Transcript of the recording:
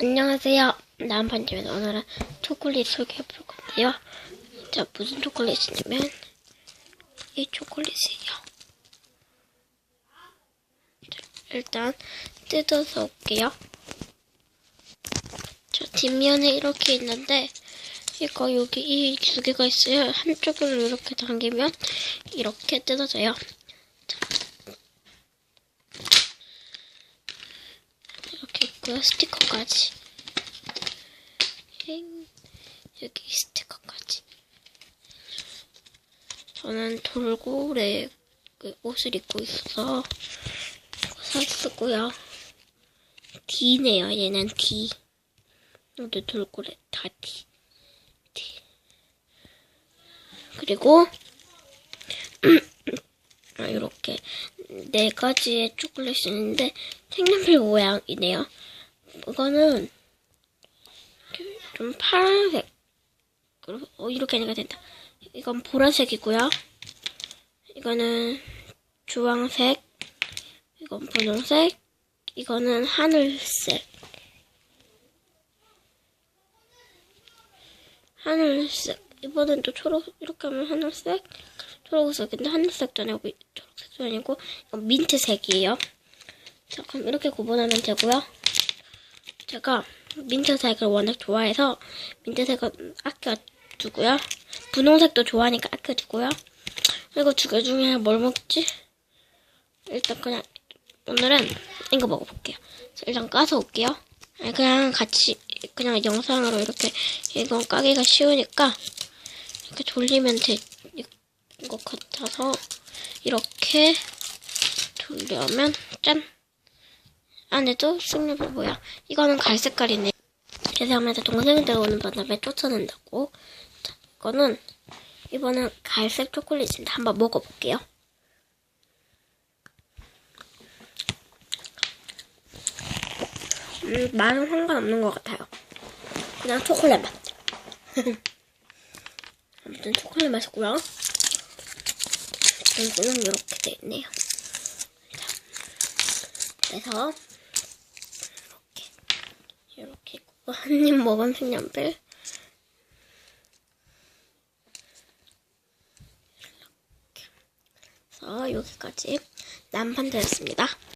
안녕하세요. 나한반집에서 오늘은 초콜릿 소개해 볼 건데요. 자, 무슨 초콜릿이냐면, 이 초콜릿이에요. 자, 일단, 뜯어서 올게요. 자, 뒷면에 이렇게 있는데, 이거 여기 이 두 개가 있어요. 한쪽으로 이렇게 당기면, 이렇게 뜯어져요. 자. 이렇게 있고요. 스티커까지. 행. 여기 스티커까지. 저는 돌고래 그 옷을 입고 있어서 샀고요. D네요. 얘는 D. 여기 돌고래 다 D. D. 그리고 아, 이렇게 네 가지의 초콜릿이 있는데 색연필 모양이네요. 이거는 좀 파란색. 어, 이렇게 하니까 된다. 이건 보라색이고요. 이거는 주황색. 이건 분홍색. 이거는 하늘색. 하늘색. 이번엔 또 초록, 이렇게 하면 하늘색. 초록색인데 하늘색도 아니고 미- 초록색도 아니고 이건 민트색이에요. 자, 그럼 이렇게 구분하면 되고요. 제가 민트색을 워낙 좋아해서 민트색은 아껴두고요. 분홍색도 좋아하니까 아껴두고요. 그리고 두 개 중에 뭘 먹지? 일단 그냥 오늘은 이거 먹어볼게요. 자, 일단 까서 올게요. 그냥 같이 그냥 영상으로 이렇게 이건 까기가 쉬우니까 이렇게 돌리면 될 것 같아서 이렇게 돌려면 짠 안에도 색연필 모양 이거는 갈색깔이네. 죄송합니다 동생들 오는 바람에 쫓아낸다고. 자, 이거는 이번엔 갈색 초콜릿인데 한번 먹어볼게요. 음, 맛은 상관없는 것 같아요. 그냥 초콜릿 맛. 아무튼 초콜릿 맛이고요. 이거는 이렇게 돼 있네요. 자, 그래서 이렇게 한입 먹은 색연필 이렇게 해서 여기까지 난판되었습니다.